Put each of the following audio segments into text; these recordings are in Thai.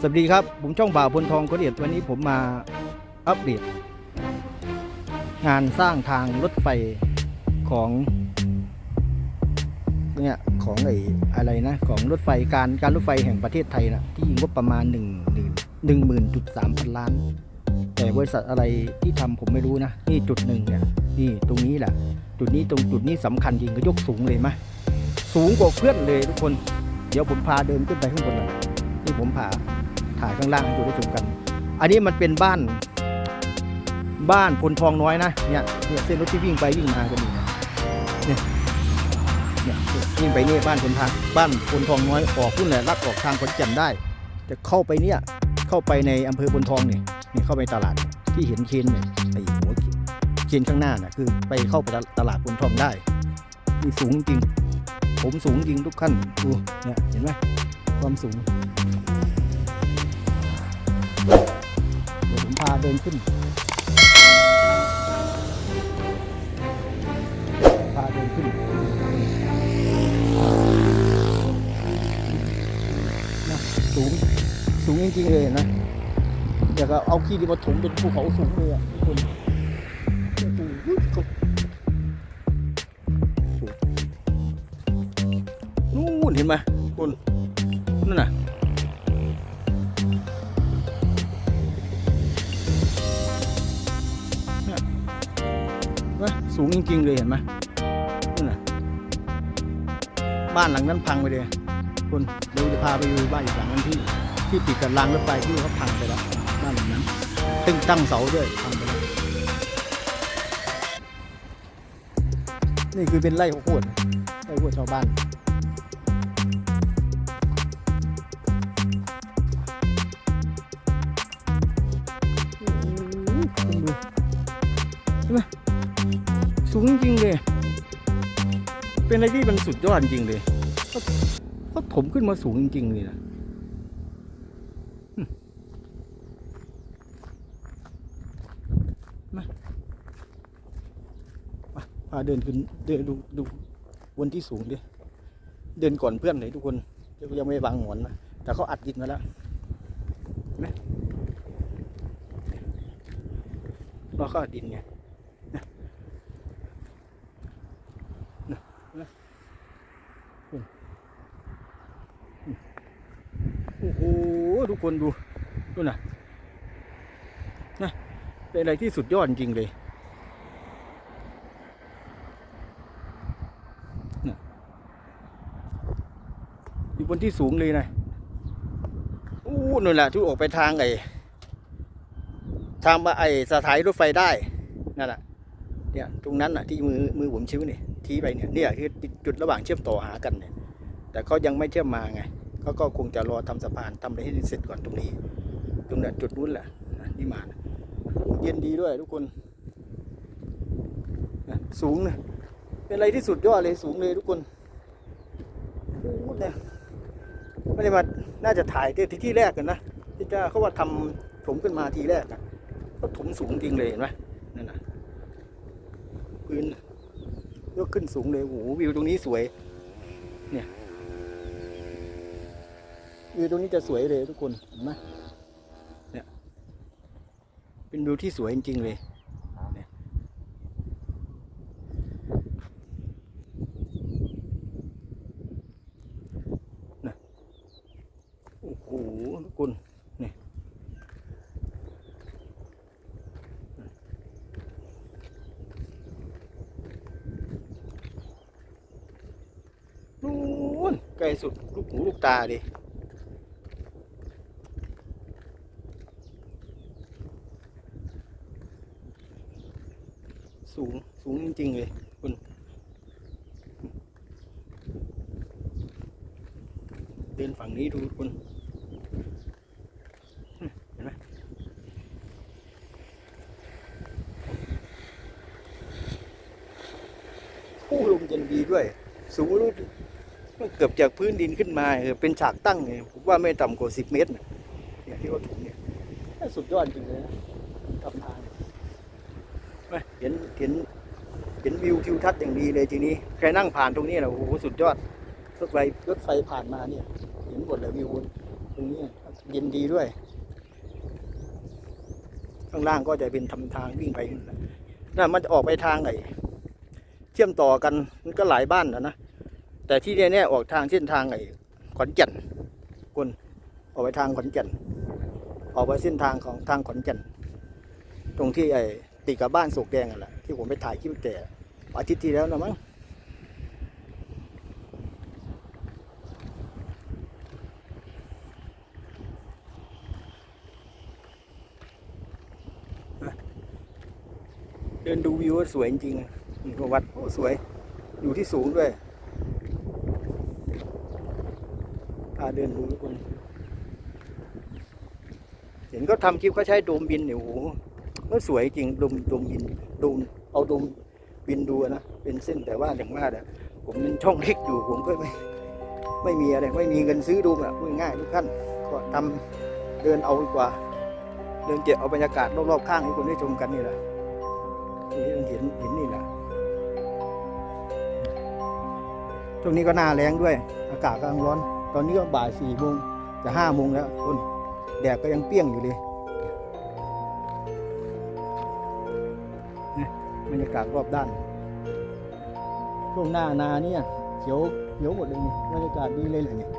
สวัสดีครับ ผมช่องบ่าวพลทองก็เดียดวันนี้ผมมาอัปเดตงานสร้างทางรถไฟของเนี่ยของไอ้อะไรนะ ของรถไฟการการรถไฟแห่งประเทศไทยนะที่งบประมาณ1นึ่งหนึ่งหนึ่งหมื่นจุดสามพันล้าน แต่บริษัทอะไรที่ทำผมไม่รู้นะ นี่จุดหนึ่งเนี่ยนี่ตรงนี้แหละจุดนี้ตรงจุดนี้สำคัญจริงก็ยกสูงเลยมะสูงกว่าเพื่อนเลยทุกคน เดี๋ยวผมพาเดินขึ้นไปข้างบนหน่อยที่ผมพา ถ่ายข้างล่างให้ดูได้ชมกัน อันนี้มันเป็นบ้าน บ้านพลทองน้อยนะเนี่ยเนี่ยเส้นรถที่วิ่งไปวิ่งมากันอยู่เนี่ยเนี่ยเนี่ยวิ่งไปนี่บ้านพลทางบ้านพลทองน้อยออกพุ่นแหละลัดออกทางขอนแก่นได้ จะเข้าไปเนี่ยเข้าไปในอำเภอพลทองเนี่ยเนี่ยเข้าไปตลาดที่เห็นเคนเนี่ยไอ้หัวเคนข้างหน้าน่ะคือไปเข้าไปตลาดพลทองได้นี่สูงจริง ผมสูงจริงทุกขั้นดูเนี่ยเห็นไหมความสูง เดินขึ้นพาเดินขึ้นนะสูง สูงจริงๆเลยนะอยากจะเอาขี้ที่มาถมเป็นภูเขาสูงเลยอะทุกคนนู่นเห็นไหมคุณ สูงจริง ๆ เลยเห็นไหมนั่นน่ะบ้านหลังนั้นพังไปเลยคนเดี๋ยวจะพาไปดูบ้านอีกหลังนึงที่ที่ติดกับรางรถไฟที่เขาพังไปแล้วบ้านหลังนั้นตึ้งตั้งเสาด้วยพังไปแล้วนี่คือเป็นไร่ข้าวโพดไร่ข้าวโพดชาวบ้านโอ้โหคุณดูใช่ไหม สูงจริงๆเลย เป็นอะไรที่มันสุดยอดจริงเลยเขาเขาถมขึ้นมาสูงจริงๆเลยนะมาพาเดินขึ้นเดินดูดูบนที่สูงดิเดินก่อนเพื่อนเลยทุกคนยังไม่วางหมอนนะแต่เขาอัดดินมาแล้วเห็นไหมเราเขาอัดดินไง โอ้โหทุกคนดูดูนะนะเป็นอะไรที่สุดยอดจริงเลยนะอยู่บนที่สูงเลยนะอู้นั่นแหละที่ออกไปทางไอ้ทางมาไอ้สถานีรถไฟได้นั่นแหละ เนี่ยตรงนั้นน่ะที่มือมือผมชี้นี่ชี้ไปเนี่ยเนี่ยคือจุดระหว่างเชื่อมต่อหากันเนี่ยแต่เขายังไม่เชื่อมมาไงเขาก็คงจะรอทำสะพานทำอะไรให้เสร็จก่อนตรงนี้ ตรงนั้นจุดนู้นแหละนี่มานะเย็นดีด้วยทุกคนนะสูงนะเป็นอะไรที่สุดยอดเลยสูงเลยทุกคนโอ้โหเนี่ยไม่ได้มาน่าจะถ่ายที่ที่แรกกันนะที่จะเขาว่าทำถมขึ้นมาทีแรกนะก็ถมสูงจริงเลยเห็นไหมนั่นนะ พื้นยกขึ้นสูงเลยโอ้โหวิวตรงนี้สวย เนี่ยวิวตรงนี้จะสวยเลยทุกคนเห็นไหมเนี่ยเป็นวิวที่สวยจริงๆเลยนะโอ้โหทุกคนนี่ นู่นไกลสุดลูกหูลูกตาดิสูง สูงจริง ๆ เลยคุณเดินฝั่งนี้ดูคุณเห็นไหมผู้ลมเย็นดีด้วย สูงรู้มัน เกือบจากพื้นดินขึ้นมาเออเป็นฉากตั้งเนี่ยผมว่าไม่ต่ำกว่าสิบเมตรน่ะเนี่ยที่เขาถมเนี่ยสุดยอดจริงเลยนะทำทางไม่เห็นเห็นเห็นวิวทิวทัศน์อย่างดีเลยทีนี้ใครนั่งผ่านตรงนี้นะโอ้โหสุดยอดรถไฟรถไฟผ่านมาเนี่ยเห็นหมดเลยวิวตรงนี้เย็นดีด้วย ข้างล่างก็จะเป็นทำทางวิ่งไปนั่นแหละน่ะมันจะออกไปทางไหนเชื่อมต่อกันมันก็หลายบ้านนะนะ แต่ที่แน่ๆออกทางเส้นทางไอ้ขอนแก่นคนออกไปทางขอนแก่นออกไปเส้นทางของทางขอนแก่นตรงที่ไอ้ติดกับบ้านโศกแดงอะแหละที่ผมไปถ่ายคลิปแต่อาทิตย์ที่แล้วนะมั้งเดินดูวิวสวยจริงๆอะนี่ก็วัดโอ้สวย อยู่ที่สูงด้วยพาเดินดูทุกคน เห็นก็ทำคลิปเขาใช้โดมบินเนี่ยโอ้โหก็สวยจริงโดมโดมบินโดมเอาโดมบินดูนะเป็นเส้นแต่ว่าอย่างว่าเนี่ยผมเป็นช่องเล็กอยู่ผมก็ไม่ไม่มีอะไรไม่มีเงินซื้อดมอะพูดง่ายทุกท่านก็ทำเดินเอาดีกว่า เดินเก็บเอาบรรยากาศรอบๆข้างให้คนได้ชมกันนี่แหละนี่เห็นเห็นนี่แหละช่วงนี้ก็หน้าแรงด้วย อากาศกำลังร้อน ตอนนี้ก็บ่ายสี่โมงจะห้าโมงแล้วคนแดดก็ยังเปรี้ยงอยู่เลยนี่บรรยากาศรอบด้าน ช่วงหน้านาเนี่ยเขียวเขียวหมดเลยนี่บรรยากาศดีเลยแหละเนี่ย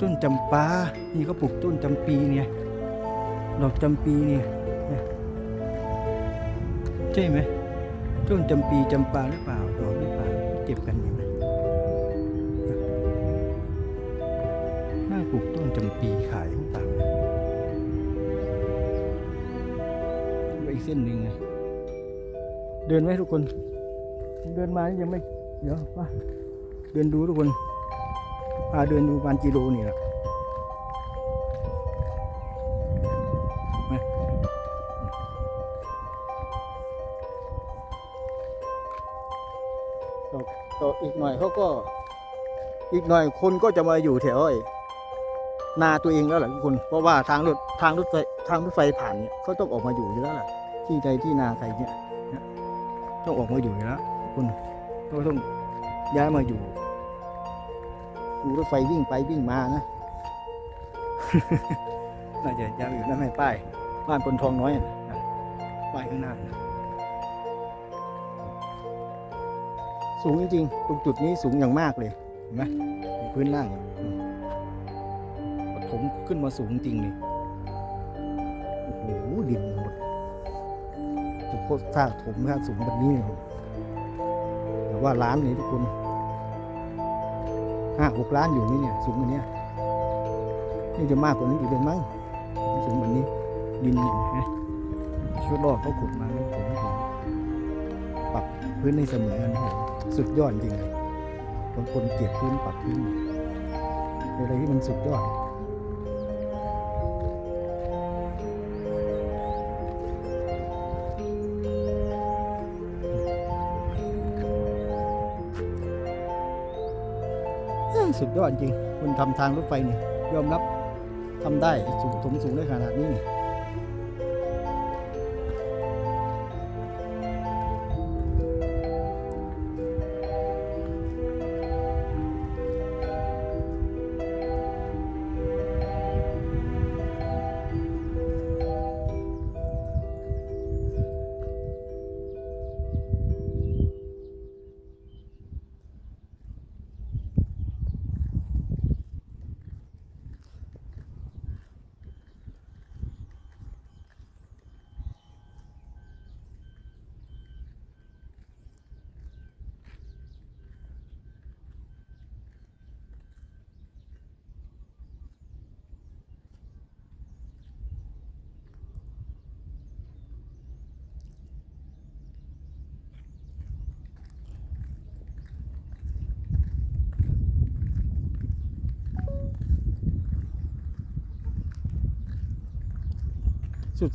ต้นจำปา นี่ก็ปลูกต้นจำปีเนี่ยดอกจำปีเนี่ยใช่ไหมต้นจำปีจำปาหรือเปล่าดอกหรือเปล่าเก็บกันอยู่ไหมน่าปลูกต้นจำปีขายหรือเปล่าไปอีกเส้นหนึ่งไงเดินไหมทุกคน เดินมายังไม่เดี๋ยวมาเดินดูทุกคนาเดินดูประมาณกิโลนี่แหละต่ออีกหน่อยเขาก็ อีกหน่อยคนก็จะมาอยู่แถวไอ้นาตัวเองแล้วแหละทุกคน เพราะว่าทางรถทางรถไฟทางรถไฟผ่านเนี่ยเขาต้องออกมาอยู่อยู่แล้วล่ะที่ใดที่นาใครเนี่ยต้องออกมาอยู่อยู่แล้วคุณก็ต้องย้ายมาอยู่ ดูรถไฟวิ่งไปวิ่งมานะ น่าจะย้ายมาอยู่นั่นไม่ป้าย บ้านปนทองน้อยนะป้ายข้างหน้านะสูงจริงๆตรงจุดนี้สูงอย่างมากเลย เห็นไหมพื้นล่างอืมถมขึ้นมาสูงจริงเลยโอ้โหดินหมดจะโคตรถ้าถมถ้าสูงแบบนี้แต่ว่าร้านนี้ทุกคน ห้าหกล้านอยู่นี่เนี่ยสูงกว่านี้นี่จะมากกว่านั้นอีกเป็นมั้งสูงแบบนี้ ดินเห็นไหมชุดรอบเขาขุดมาแล้วผมผมปรับพื้นให้เสมอกันสุดยอดจริงเลยคนคนเกลียดพื้นปรับพื้นอะไรที่มันสุดยอด สุดยอดจริงคนทำทางรถไฟนี่ยอมรับทำได้สูงถมสูงได้ขนาดนี้นี่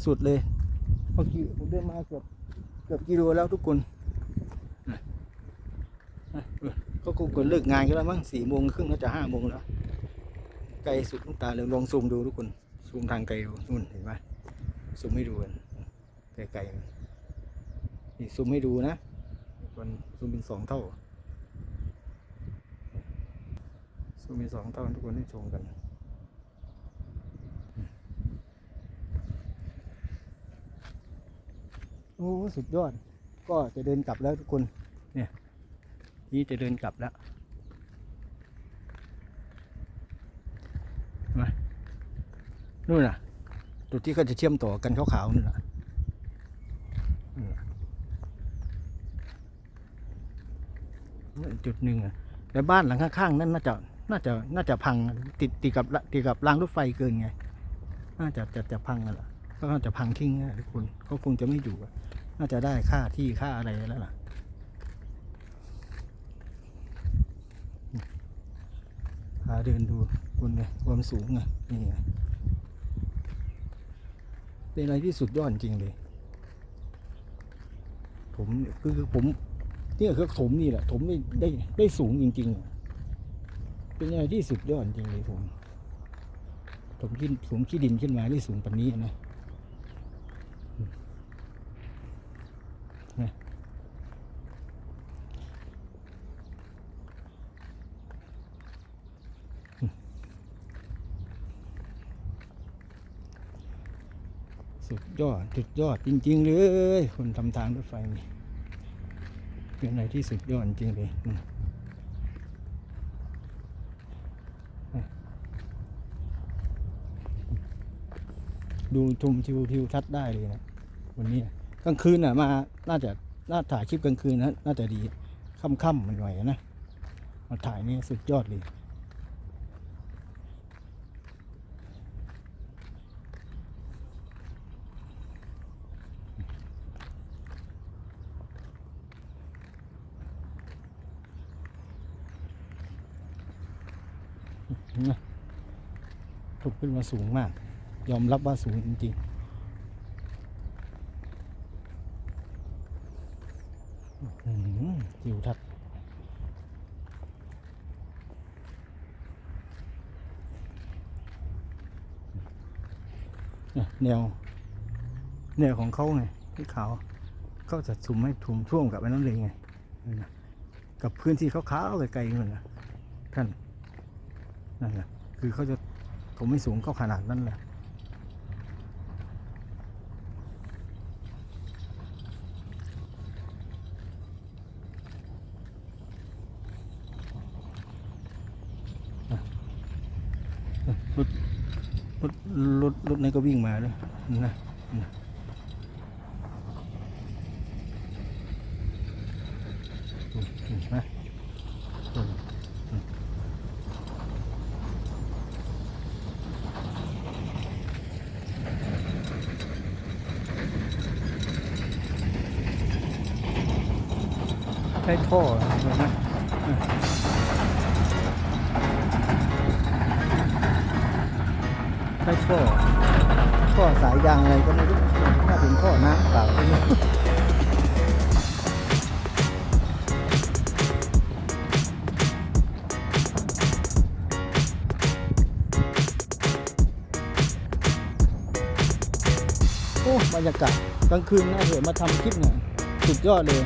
สุดๆเลยเมื่อกี้ผมเดินมาเกือบเกือบกิโลแล้วทุกคนเออก็คงเลิกงานกันแล้วมั้งสี่โมงครึ่งน่าจะห้าโมงแล้วไกลสุดลูกตาเลยลองซูมดูทุกคนซูมทางไกลนู่นเห็นไหมซูมให้ดูกันไกลๆนี่ซูมให้ดูนะมันซูมเป็นสองเท่าซูมเป็นสองเท่าทุกคนให้ชมกัน อ้สุดยอด ก็จะเดินกลับแล้วทุกคน เนี่ย นี่จะเดินกลับแล้วมานู่นน่ะ จุดที่เขาจะเชื่อมต่อกันขาวๆนู่นน่ะจุดหนึ่งอะแต่บ้านหลังข้างๆนั่นน่าจะน่าจะน่าจะพังติดติดกับติดกับรางรถไฟเกินไง น่าจะจะจะพังกันละก็น่าจะพังทิ้งนะทุกคนเขาคงจะไม่อยู่อะ น่าจะได้ค่าที่ค่าอะไรแล้วล่ะพาเดินดูบนไงความสูงไงนี่ไงเป็นอะไรที่สุดยอดจริงเลย ผมคือผมเนี่ยคือผมนี่แหละผมได้ได้ได้สูงจริง ๆ เป็นอะไรที่สุดยอดจริงเลยผมผมขึ้นผมขี้ดินขึ้นมาได้สูงปานนี้นะ สุดยอด สุดยอดจริง ๆ เลย คนทำทางรถไฟนี่เป็นอะไรที่สุดยอดจริงเลยดูชมทิวทิวทัศน์ได้เลยนะวันนี้กลางคืนน่ะมาน่าจะน่าถ่ายคลิปกลางคืนนะน่าจะดีค่ำๆหน่อยนะมาถ่ายนี่สุดยอดเลย นะ ถูกขึ้นมาสูงมาก ยอมรับว่าสูงจริงๆอื้อหือทิวทัศน์เนี่ยแนว แนวของเขาไงที่เขาเขาจะชุมให้ถุมท่วมกับไอ้นั่นเลยไงกับพื้นที่เขาขาวไกลๆนั่นนะท่านนั่นแหละคือเขาจะ ผมไม่สูงก็ขนาดนั้นแหละรถรถรถรถนี่ก็วิ่งมาเลยนะนะ ท่อสายยางอะไรก็ไม่รู้ถ้าเป็นท่อน้ำเปล่าก็ไม่รู้โอ้บรรยากาศกลางคืนนะเดี๋ยวมาทำคลิปเนี่ยสุดยอดเลย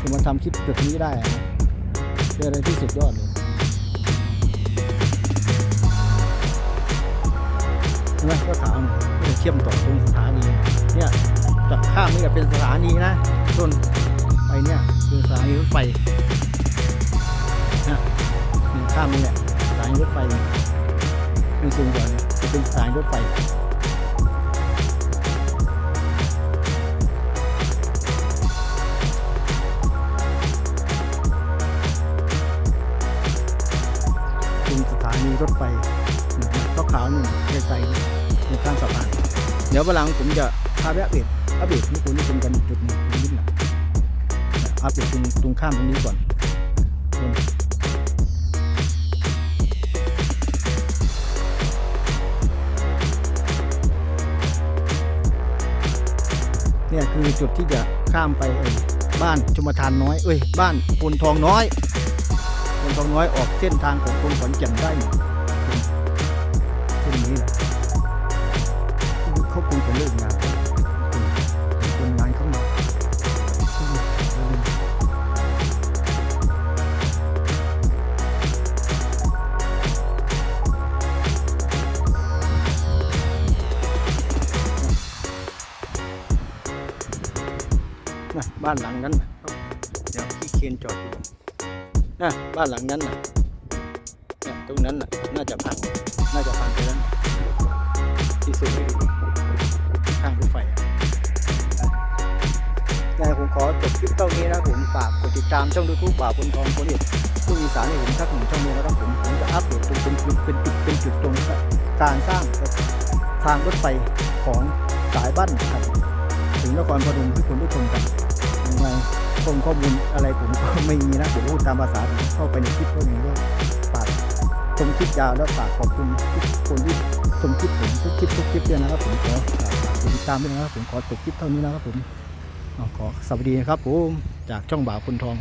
ผมมาทำคลิปแบบนี้ได้อะเป็นอะไรที่สุดยอดเลย นไหมก็ถามก็จะเชื่อมต่อตรงสถานีเนี่ยจากข้ามนี่ก็เป็นสถานีนะต้นไปเนี่ยเป็นสถานีรถไฟนะข้ามนี่แหละสถานีรถไฟเป็นสูงกว่าเนี่ยจะเป็นสถานีรถไฟเป็นสถานีรถไฟ ขาวๆนี่ไกลๆในข้างสะพานเดี๋ยววันหลังผมจะพาไปอัปเดตอัปเดตให้คุณได้ชมกันอีกจุดหนึงนิดหน่อยอัปเดตตรงตรงข้ามตรงนี้ก่อนเนี่ยคือจุดที่จะข้ามไปเอ่ยบ้านชมทานน้อย เอ้ย บ้านพลทองน้อยพลทองน้อยออกเส้นทางของคนขอนแก่นได้ เขาคงจะเลิกงานคนงานเข้ามานะบ้านหลังนั้นนะเดี๋ยวพี่เคนจอดอยู่นะบ้านหลังนั้นนะเนี่ยตรงนั้นน่ะน่าจะพัง น่าจะพังไปแล้วนที่สุด ขอจบคลิปเท่านี้นะผมฝากกดติดตามช่องยูทูบป่าบนทองโพลิสผู้อีสานให้ผมสักหนึ่งช่องนึงนะครับผมผมจะอัปเดตเป็นเป็นเป็นเป็นจุดเป็นจุดตรงการสร้างทางรถไฟของสายบ้านไทยถึงนครพนมที่คนทุกคนกันยังไงข้อข้อมูลอะไรผมก็ไม่มีนะผมพูดตามภาษาผมเข้าไปในคลิปก็อย่างนี้ฝากชมคลิปยาวแล้วฝากขอบคุณทุกคนที่ชมคลิปผมทุกคลิปทุกคลิปด้วยนะครับผมขอฝากติดตามด้วยนะครับผมขอจบคลิปเท่านี้นะครับผม ขอสวัสดีนะครับผมจากช่องบ่าวคุณทอง